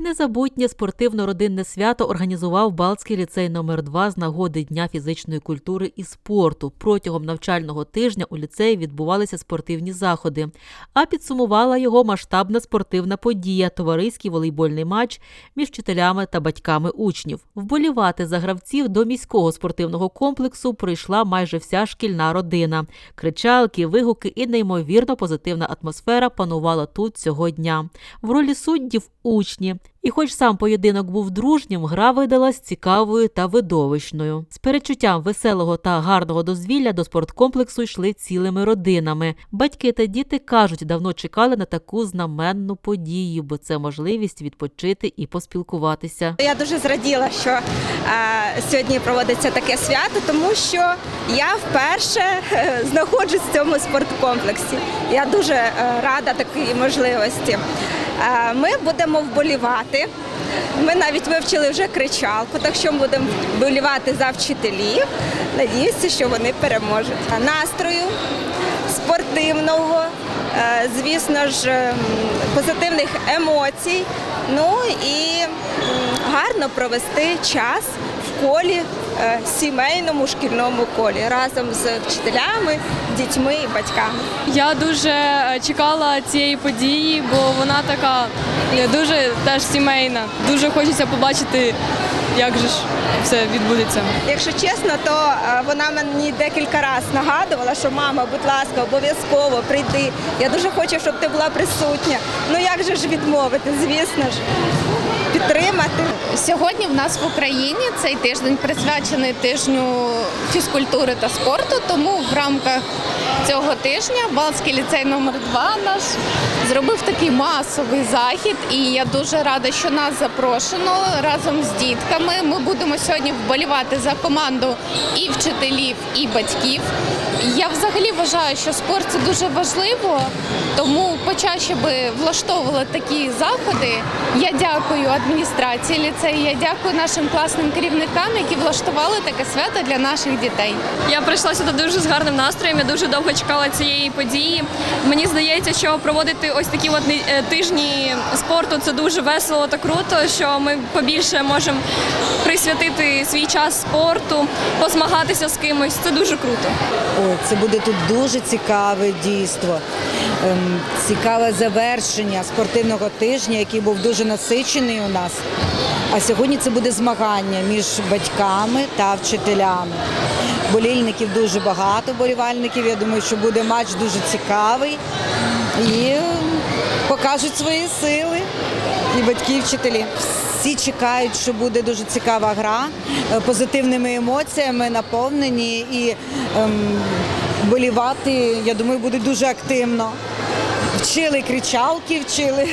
Незабутнє спортивно-родинне свято організував Балтський ліцей номер 2 з нагоди Дня фізичної культури і спорту. Протягом навчального тижня у ліцеї відбувалися спортивні заходи. А підсумувала його масштабна спортивна подія товариський волейбольний матч між вчителями та батьками учнів. Вболівати за гравців до міського спортивного комплексу прийшла майже вся шкільна родина. Кричалки, вигуки і неймовірно позитивна атмосфера панувала тут цього дня. В ролі суддів учні. І хоч сам поєдинок був дружнім, гра видалась цікавою та видовищною. З перечуттям веселого та гарного дозвілля до спорткомплексу йшли цілими родинами. Батьки та діти кажуть, давно чекали на таку знаменну подію, бо це можливість відпочити і поспілкуватися. Я дуже зраділа, що е, сьогодні проводиться таке свято, тому що я вперше е, знаходжусь в цьому спорткомплексі. Я дуже е, рада такій можливості. Ми будемо вболівати. Ми навіть вивчили вже кричалку, так що будемо вболівати за вчителів. Надіюся, що вони переможуть. Настрою спортивного, е, звісно ж, позитивних емоцій. Ну і гарно провести час в колі, сімейному шкільному колі разом з вчителями, дітьми і батьками. Я дуже е, чекала цієї події, бо вона така е, дуже теж сімейна. Дуже хочеться побачити, як же ж все відбудеться. Якщо чесно, то е, вона мені декілька разів нагадувала, що мама, будь ласка, обов'язково прийди. Я дуже хочу, щоб ти була присутня. Ну як же ж відмовити, звісно ж, підтримати. Сьогодні в нас в Україні цей тиждень присвячений тижню фізкультури та спорту. Тому в рамках цього тижня Балтський ліцей номер 2 наш зробив такий масовий захід. І я дуже рада, що нас запрошено разом з дітками. Ми будемо сьогодні вболівати за команду і вчителів, і батьків. Я взагалі вважаю, що спорт це дуже важливо, тому почаще би влаштовували такі заходи. Я дякую адміністрації ліцею, я дякую нашим класним керівникам, які влаштували таке свято для наших дітей. Я прийшла сюди дуже з гарним настроєм. Я дуже довго чекала цієї події. Мені здається, що проводити ось такі от е, тижні спорту це дуже весело та круто, що ми побільше можемо присвятити свій час спорту, позмагатися з кимось. Це дуже круто. Ой, це буде тут дуже цікаве дійство, ем, цікаве завершення спортивного тижня, який був дуже насичений у нас. А сьогодні це буде змагання між батьками та вчителями. Болільників дуже багато, болівальників. Я думаю, що буде матч дуже цікавий і покажуть свої сили і батьки, і вчителі. Всі чекають, що буде дуже цікава гра, е, позитивними емоціями наповнені і ем, болівати, я думаю, буде дуже активно. Вчили кричалки, вчили.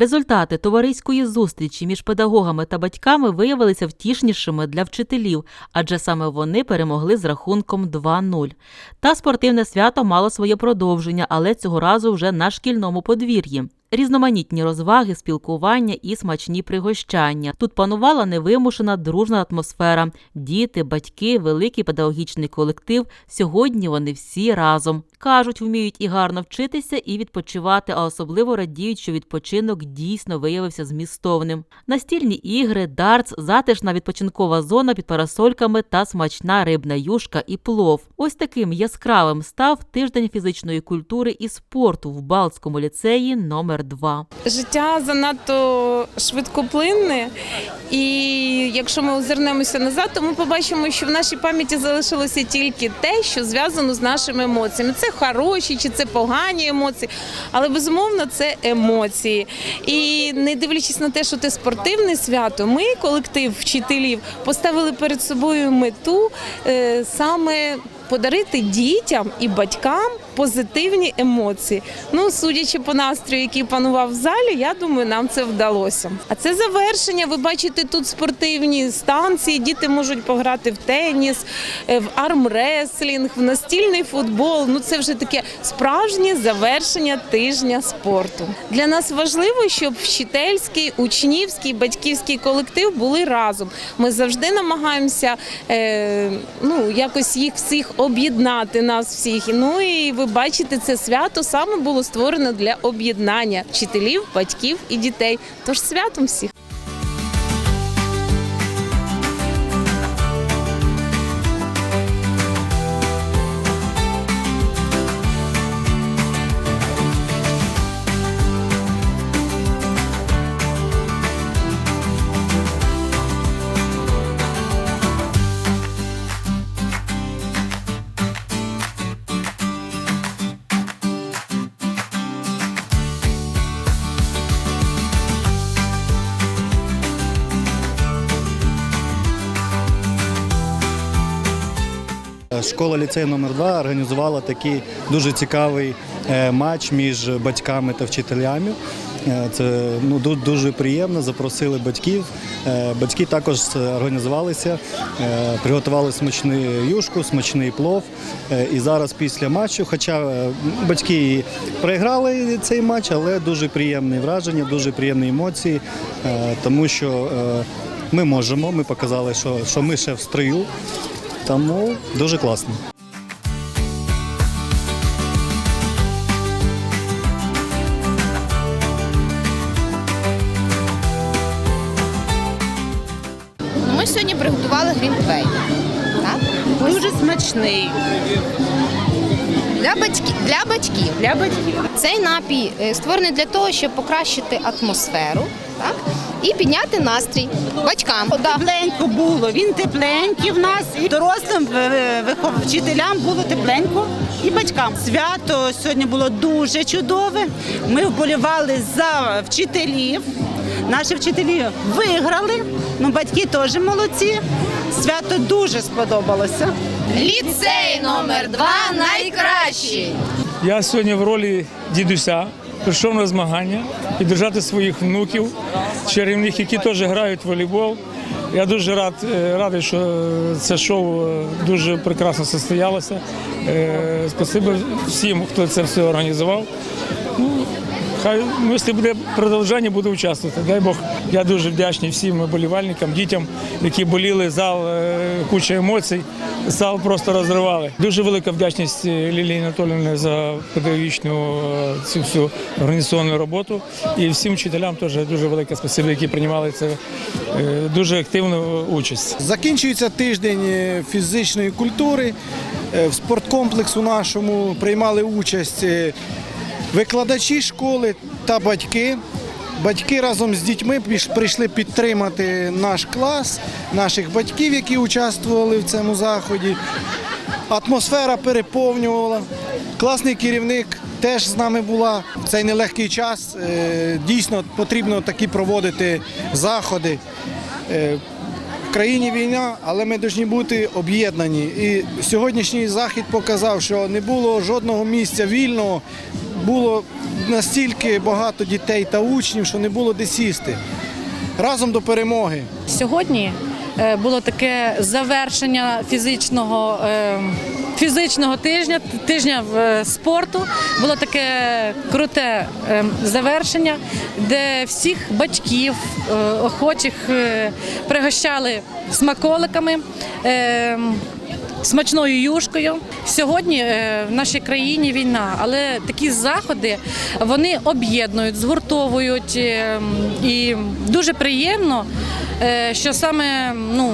Результати товариської зустрічі між педагогами та батьками виявилися втішнішими для вчителів, адже саме вони перемогли з рахунком 2-0. Та спортивне свято мало своє продовження, але цього разу вже на шкільному подвір'ї. Різноманітні розваги, спілкування і смачні пригощання. Тут панувала невимушена дружна атмосфера. Діти, батьки, великий педагогічний колектив. Сьогодні вони всі разом. Кажуть, вміють і гарно вчитися, і відпочивати, а особливо радіють, що відпочинок дійсно виявився змістовним. Настільні ігри, дартс, затишна відпочинкова зона під парасольками та смачна рибна юшка і плов. Ось таким яскравим став тиждень фізичної культури і спорту в Балтському ліцеї номер 2. Життя занадто швидкоплинне, і якщо ми озирнемося назад, то ми побачимо, що в нашій пам'яті залишилося тільки те, що зв'язано з нашими емоціями. Це хороші чи це погані емоції, але безумовно це емоції. І не дивлячись на те, що це спортивне свято, ми, колектив вчителів, поставили перед собою мету е, саме. Подарити дітям і батькам позитивні емоції. Ну, судячи по настрою, який панував в залі, я думаю, нам це вдалося. А це завершення. Ви бачите тут спортивні станції. Діти можуть пограти в теніс, е, в армреслінг, в настільний футбол. Ну це вже таке справжнє завершення тижня спорту. Для нас важливо, щоб вчительський, учнівський, батьківський колектив були разом. Ми завжди намагаємося е, ну, якось їх всіх об'єднати нас всіх. Ну і ви бачите, це свято саме було створено для об'єднання вчителів, батьків і дітей. Тож святом всіх. Школа ліцей номер 2 організувала такий дуже цікавий е, матч між батьками та вчителями. Е, Це ну дуже приємно. Запросили батьків. Е, Батьки також організувалися, приготували смачну юшку, смачний плов. І зараз після матчу, хоча батьки проіграли цей матч, але дуже приємні враження, дуже приємні емоції, тому що ми можемо. Ми показали, що, що ми ще в строю. Тому дуже класно. Ми сьогодні приготували грінтвей. Так? Дуже смачний Для батьків. Для батьків. для батьків. Цей напій е, створений для того, щоб покращити атмосферу так? І підняти настрій батькам. Да. Тепленько було. Він тепленький в нас. І дорослим е, вчителям було тепленько і батькам. Свято сьогодні було дуже чудове. Ми вболівали за вчителів. Наші вчителі виграли. Ну, батьки теж молодці. Свято дуже сподобалося. Ліцей номер 2 найкращий. Я сьогодні в ролі дідуся прийшов на змагання і держати своїх внуків, чарівних, які теж грають в волейбол. Я дуже рад, е, радий, що це шоу е, дуже прекрасно состоялося. Е, Спасибо всім, хто це все організував. Хай ну, якщо буде продовження, буду участвувати. Дай Бог. Я дуже вдячний всім болівальникам, дітям, які боліли зал, е, куча емоцій. Зал просто розривали. Дуже велика вдячність е, Лілії Анатоліївні за педагогічну е, цю всю організаційну роботу. І всім вчителям теж дуже велике спасибі, які приймали це дуже активну участь. Закінчується тиждень фізичної культури. В спорткомплексу нашому приймали участь викладачі школи та батьки. Батьки разом з дітьми прийшли підтримати наш клас, наших батьків, які участвували в цьому заході. Атмосфера переповнювала. Класний керівник теж з нами була в цей нелегкий час. Е, Дійсно потрібно такі проводити заходи. Е, В країні війна, але ми повинні бути об'єднані. І сьогоднішній захід показав, що не було жодного місця вільного. Було настільки багато дітей та учнів, що не було де сісти. Разом до перемоги. Сьогодні е, було таке завершення фізичного, е, фізичного тижня, тижня е, спорту. Було таке круте завершення, де всіх батьків охочих пригощали смаколиками. Смачною юшкою сьогодні е, в нашій країні війна, але такі заходи вони об'єднують, згуртовують е, і дуже приємно, е, що саме ну.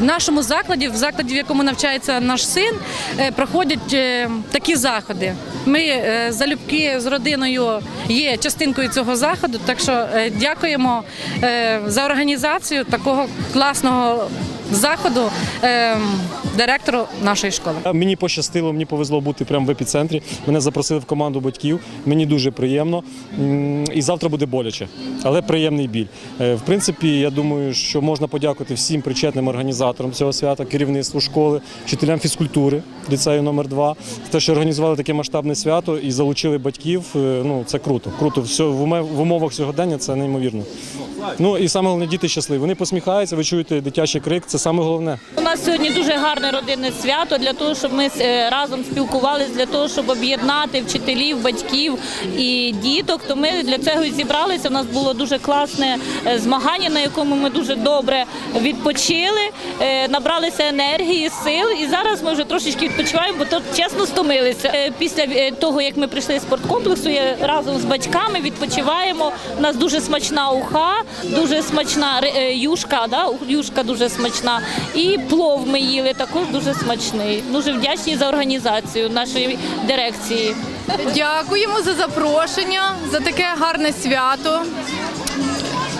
В нашому закладі, в закладі, в якому навчається наш син, проходять такі заходи. Ми залюбки з родиною є частинкою цього заходу. Так що дякуємо за організацію такого класного заходу е, директору нашої школи. Мені пощастило, мені повезло бути прямо в епіцентрі. Мене запросили в команду батьків. Мені дуже приємно. І завтра буде боляче, але приємний біль. Е, В принципі, я думаю, що можна подякувати всім причетним організаторам цього свята, керівництву школи, вчителям фізкультури ліцею номер 2 те, що організували таке масштабне свято і залучили батьків. Е, Ну це круто. Круто. Все в умовах сьогодення це неймовірно. Ну і саме головне, діти щасливі. Вони посміхаються, ви чуєте дитячий крик. Це саме головне. У нас сьогодні дуже гарне родинне свято для того, щоб ми е, разом спілкувалися, для того, щоб об'єднати вчителів, батьків і діток. То ми для цього і зібралися. У нас було дуже класне е, змагання, на якому ми дуже добре відпочили, е, набралися енергії, сил. І зараз ми вже трошечки відпочиваємо, бо тут чесно стомилися. Після того, як ми прийшли з спорткомплексу, я разом з батьками відпочиваємо. У нас дуже смачна уха, дуже смачна юшка, да? юшка дуже смачна. І плов ми їли також дуже смачний. Дуже вдячні за організацію нашої дирекції. Дякуємо за запрошення, за таке гарне свято.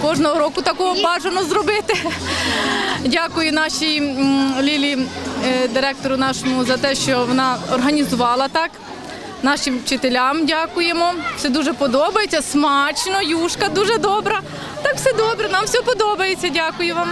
Кожного року такого бажано зробити. Дякую нашій Лілі, е, директору нашому, за те, що вона організувала так. Нашим вчителям дякуємо. Все дуже подобається, смачно, юшка дуже добра. Так все добре, нам все подобається. Дякую вам.